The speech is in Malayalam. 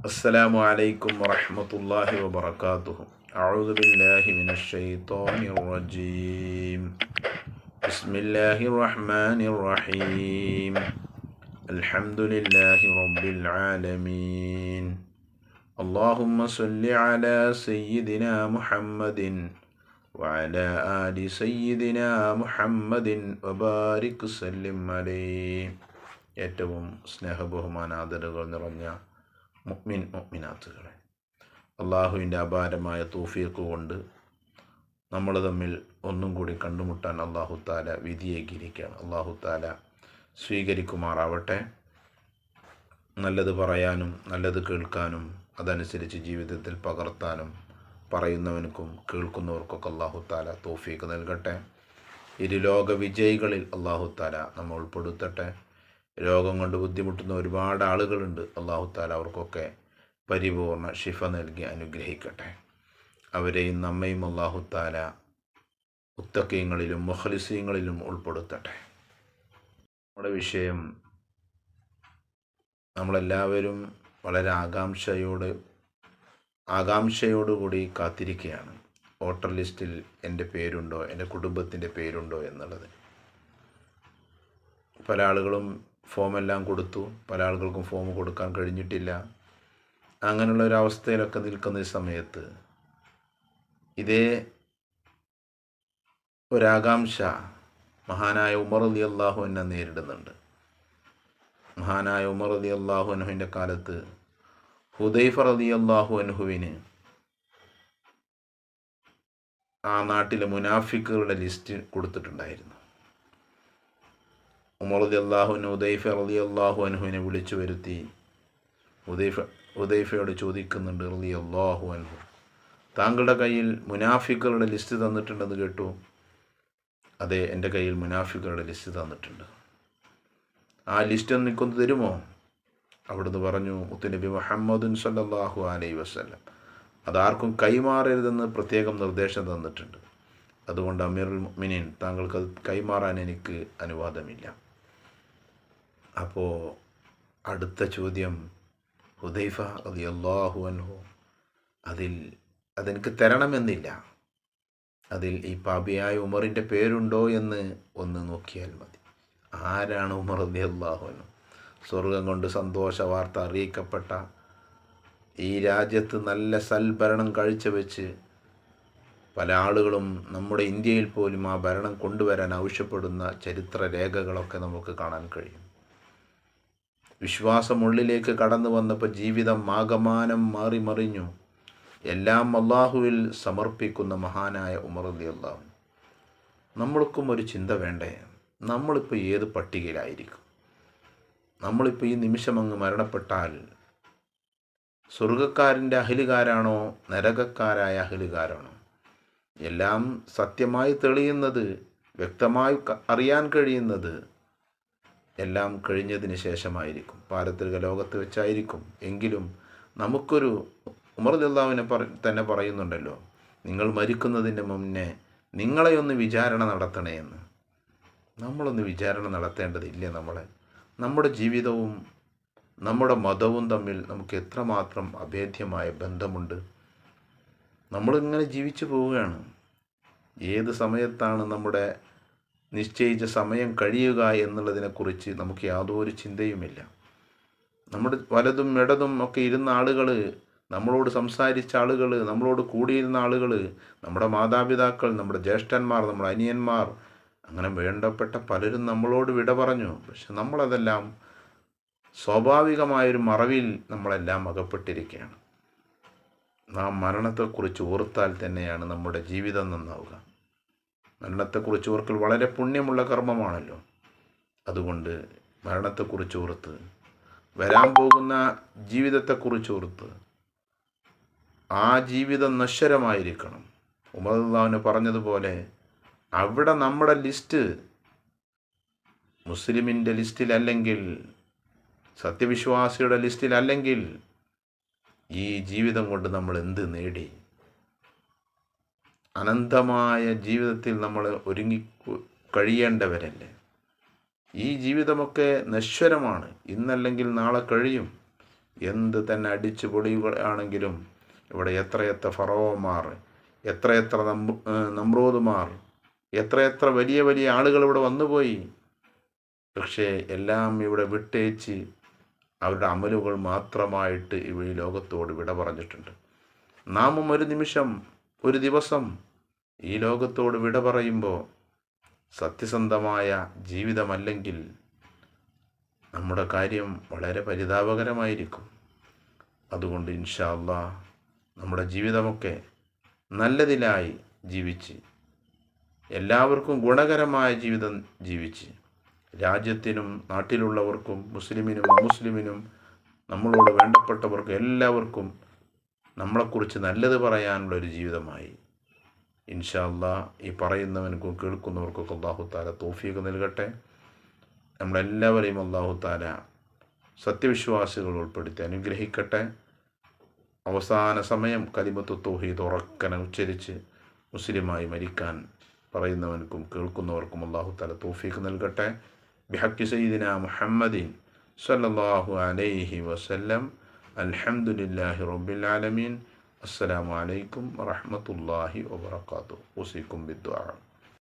السلام عليكم ورحمة الله وبركاته أعوذ بالله من الشيطان الرجيم بسم الله الرحمن الرحيم الحمد لله رب العالمين اللهم صل على سيدنا محمد وعلى آل سيدنا محمد وبارك سلم عليه ഏറ്റവും സ്നേഹബഹുമാനാദരകൾ നിറഞ്ഞ മുഅ്മിൻ മുഗ്മിനാത്തുകളെ അള്ളാഹുവിന്റെ അപാരമായ തൂഫീക്ക് കൊണ്ട് നമ്മൾ തമ്മിൽ ഒന്നും കൂടി കണ്ടുമുട്ടാൻ അള്ളാഹു താല വിധിയേകിയിരിക്കുകയാണ് അള്ളാഹു താല സ്വീകരിക്കുമാറാവട്ടെ. നല്ലത് പറയാനും നല്ലത് കേൾക്കാനും അതനുസരിച്ച് ജീവിതത്തിൽ പകർത്താനും പറയുന്നവനക്കും കേൾക്കുന്നവർക്കൊക്കെ അള്ളാഹു താല തോഫീക്ക് നൽകട്ടെ. ഇരുലോക വിജയികളിൽ അള്ളാഹു താല നമ്മൾ ഉൾപ്പെടുത്തട്ടെ. രോഗം കൊണ്ട് ബുദ്ധിമുട്ടുന്ന ഒരുപാട് ആളുകളുണ്ട്. അള്ളാഹു താല അവർക്കൊക്കെ പരിപൂർണ ശിഫ നൽകി അനുഗ്രഹിക്കട്ടെ. അവരെയും നമ്മയും അള്ളാഹു താല ഉത്തക്കയങ്ങളിലും മുഖലിസീങ്ങളിലും ഉൾപ്പെടുത്തട്ടെ. നമ്മുടെ വിഷയം നമ്മളെല്ലാവരും വളരെ ആകാംക്ഷയോട് ആകാംക്ഷയോടുകൂടി കാത്തിരിക്കുകയാണ്. വോട്ടർ ലിസ്റ്റിൽ എന്റെ പേരുണ്ടോ? എന്റെ കുടുംബത്തിന്റെ പേരുണ്ടോ എന്നുള്ളത്. പല ആളുകളും ഫോമെല്ലാം കൊടുത്തു. പല ആളുകൾക്കും ഫോം കൊടുക്കാൻ കഴിഞ്ഞിട്ടില്ല. അങ്ങനെയുള്ള ഒരു അവസ്ഥയിലൊക്കെ നിൽക്കുന്ന സമയത്ത് ഇതേ ഒരാകാംക്ഷ മഹാനായ ഉമർ അലി അള്ളാഹു എന്നെ നേരിടുന്നുണ്ട്. മഹാനായ ഉമർ അലി അള്ളാഹു അനുഹുവിന്റെ കാലത്ത് ഹുദൈഫർ അലി അള്ളാഹു അനുഹുവിന് ആ നാട്ടിലെ മുനാഫിക്കുകളുടെ ലിസ്റ്റ് കൊടുത്തിട്ടുണ്ടായിരുന്നു. ഉമർ അലി അള്ളാഹുവിന് ഉദൈഫ അലി അള്ളാഹു അനുഹുവിനെ വിളിച്ചു വരുത്തി. ഉദൈഫ ഉദൈഫയോട് ചോദിക്കുന്നുണ്ട് അലി അള്ളാഹു അനുഹു താങ്കളുടെ കയ്യിൽ മുനാഫിക്കുകളുടെ ലിസ്റ്റ് തന്നിട്ടുണ്ടെന്ന് കേട്ടു. അതെ എന്റെ കയ്യിൽ മുനാഫിക്കുകളുടെ ലിസ്റ്റ് തന്നിട്ടുണ്ട്. ആ ലിസ്റ്റ് ഒന്ന് എനിക്കൊന്ന് തരുമോ? അവിടുന്ന് പറഞ്ഞു മുത്തുനബി മുഹമ്മദുൻ സല്ലാഹു അലൈ വസ്ലം അതാർക്കും കൈമാറരുതെന്ന് പ്രത്യേകം നിർദ്ദേശം തന്നിട്ടുണ്ട്. അതുകൊണ്ട് അമീറുൽ മിനിൻ താങ്കൾക്ക് കൈമാറാൻ എനിക്ക് അനുവാദമില്ല. അപ്പോൾ അടുത്ത ചോദ്യം ഹുദൈഫ അലി അള്ളാഹു അൻഹു. അതിൽ അതെനിക്ക് തരണമെന്നില്ല. അതിൽ ഈ പാപിയായ ഉമറിന്റെ പേരുണ്ടോ എന്ന് ഒന്ന് നോക്കിയാൽ മതി. ആരാണ് ഉമർ അലി അള്ളാഹു അൻഹു? സ്വർഗം കൊണ്ട് സന്തോഷ വാർത്ത അറിയിക്കപ്പെട്ട ഈ രാജ്യത്ത് നല്ല സൽഭരണം കാഴ്ചവെച്ച് പല ആളുകളും നമ്മുടെ ഇന്ത്യയിൽ പോലും ആ ഭരണം കൊണ്ടുവരാൻ ആവശ്യപ്പെടുന്ന ചരിത്ര രേഖകളൊക്കെ നമുക്ക് കാണാൻ കഴിയും. വിശ്വാസം ഉള്ളിലേക്ക് കടന്നു വന്നപ്പോൾ ജീവിതം ആകമാനം മാറി മറിഞ്ഞു. എല്ലാം അള്ളാഹുവിൽ സമർപ്പിക്കുന്ന മഹാനായ ഉമർ അലി അള്ളാഹു നമ്മൾക്കും ഒരു ചിന്ത വേണ്ടേ? നമ്മളിപ്പോൾ ഏത് പട്ടികയിലായിരിക്കും? നമ്മളിപ്പോൾ ഈ നിമിഷം അങ്ങ് മരണപ്പെട്ടാൽ സ്വർഗക്കാരന്റെ അഹിലുകാരാണോ നരകക്കാരായ അഹിലുകാരാണോ? എല്ലാം സത്യമായി തെളിയുന്നത് വ്യക്തമായി അറിയാൻ കഴിയുന്നത് എല്ലാം കഴിഞ്ഞതിന് ശേഷമായിരിക്കും. പാരത്രിക ലോകത്ത് വെച്ചായിരിക്കും. എങ്കിലും നമുക്കൊരു ഉമർ അള്ളാഹുവിനെ പറ തന്നെ പറയുന്നുണ്ടല്ലോ നിങ്ങൾ മരിക്കുന്നതിന് മുന്നേ നിങ്ങളെ ഒന്ന് വിചാരണ നടത്തണേ എന്ന്. നമ്മളൊന്ന് വിചാരണ നടത്തേണ്ടതില്ലേ നമ്മളെ? നമ്മുടെ ജീവിതവും നമ്മുടെ മതവും തമ്മിൽ നമുക്ക് എത്രമാത്രം അഭേദ്യമായ ബന്ധമുണ്ട്? നമ്മളിങ്ങനെ ജീവിച്ചു പോവുകയാണ്. ഏത് സമയത്താണ് നമ്മുടെ നിശ്ചയിച്ച സമയം കഴിയുക എന്നുള്ളതിനെക്കുറിച്ച് നമുക്ക് യാതൊരു ചിന്തയുമില്ല. നമ്മുടെ വലതും ഇടതും ഒക്കെ ഇരുന്ന ആളുകൾ നമ്മളോട് സംസാരിച്ച ആളുകൾ നമ്മളോട് കൂടിയിരുന്ന ആളുകൾ നമ്മുടെ മാതാപിതാക്കൾ നമ്മുടെ ജ്യേഷ്ഠന്മാർ നമ്മുടെ അനിയന്മാർ അങ്ങനെ വേണ്ടപ്പെട്ട പലരും നമ്മളോട് വിട പറഞ്ഞു. പക്ഷെ നമ്മളതെല്ലാം സ്വാഭാവികമായൊരു മറവിൽ നമ്മളെല്ലാം അകപ്പെട്ടിരിക്കുകയാണ്. നാം മരണത്തെക്കുറിച്ച് ഓർത്താൽ തന്നെയാണ് നമ്മുടെ ജീവിതം നന്നാവുക. മരണത്തെക്കുറിച്ച് ഓർക്കൽ വളരെ പുണ്യമുള്ള കർമ്മമാണല്ലോ. അതുകൊണ്ട് മരണത്തെക്കുറിച്ച് ഓർത്ത് വരാൻ പോകുന്ന ജീവിതത്തെക്കുറിച്ച് ഓർത്ത് ആ ജീവിതം നശ്വരമായിരിക്കണം. ഉമർദാവിന് പറഞ്ഞതുപോലെ അവിടെ നമ്മുടെ ലിസ്റ്റ് മുസ്ലിമിന്റെ ലിസ്റ്റിലല്ലെങ്കിൽ സത്യവിശ്വാസിയുടെ ലിസ്റ്റിലല്ലെങ്കിൽ ഈ ജീവിതം കൊണ്ട് നമ്മൾ എന്ത് നേടി? അനന്തമായ ജീവിതത്തിൽ നമ്മൾ ഒരുങ്ങി കഴിയേണ്ടവരല്ലേ? ഈ ജീവിതമൊക്കെ നശ്വരമാണ്. ഇന്നല്ലെങ്കിൽ നാളെ കഴിയും. എന്ത് തന്നെ അടിച്ചു പൊളിയുകയാണെങ്കിലും ഇവിടെ എത്രയെത്ര ഫറോമാർ എത്രയെത്ര നമ്പ് നമ്രോതുമാർ എത്രയെത്ര വലിയ വലിയ ആളുകൾ ഇവിടെ വന്നുപോയി. പക്ഷേ എല്ലാം ഇവിടെ വിട്ടേച്ച് അവരുടെ അമലുകൾ മാത്രമായിട്ട് ഇവ ഈ ലോകത്തോട് വിട പറഞ്ഞിട്ടുണ്ട് നാമും ഒരു നിമിഷം ഒരു ദിവസം ഈ ലോകത്തോട് വിട പറയുമ്പോൾ സത്യസന്ധമായ ജീവിതമല്ലെങ്കിൽ നമ്മുടെ കാര്യം വളരെ പരിതാപകരമായിരിക്കും. അതുകൊണ്ട് ഇൻഷാല്ല നമ്മുടെ ജീവിതമൊക്കെ നല്ലതിലായി ജീവിച്ച് എല്ലാവർക്കും ഗുണകരമായ ജീവിതം ജീവിച്ച് രാജ്യത്തിനും നാട്ടിലുള്ളവർക്കും മുസ്ലിമിനും അമുസ്ലിമിനും നമ്മളോട് വേണ്ടപ്പെട്ടവർക്കും എല്ലാവർക്കും നമ്മളെക്കുറിച്ച് നല്ലത് പറയാനുള്ള ഒരു ജീവിതമായി. ഇൻഷാ അള്ളാ ഈ പറയുന്നവനും കേൾക്കുന്നവർക്കൊക്കെ അള്ളാഹു താല തോഫിയൊക്കെ നൽകട്ടെ. നമ്മളെല്ലാവരെയും അള്ളാഹു താല സത്യവിശ്വാസികൾ ഉൾപ്പെടുത്തി അനുഗ്രഹിക്കട്ടെ. അവസാന സമയം കലിമത്ത് തോഹീദ് ഉറക്കനെ ഉച്ചരിച്ച് മുസ്ലിമായി മരിക്കാൻ പറയുന്നവനും കേൾക്കുന്നവർക്കും അള്ളാഹു താല തോഫീക്ക് നൽകട്ടെ. ബിഹക്കി സയ്യിദിന മുഹമ്മദീൻ സല്ലാഹു അലൈഹി വസല്ലം. അൽഹംദുലില്ലാഹി റബ്ബിൽ ആലമീൻ അസ്സലാമു അലൈക്കും വറഹ്മത്തുള്ളാഹി വബറകാതുഹു ഉസിക്കും ബിദ്ദുആ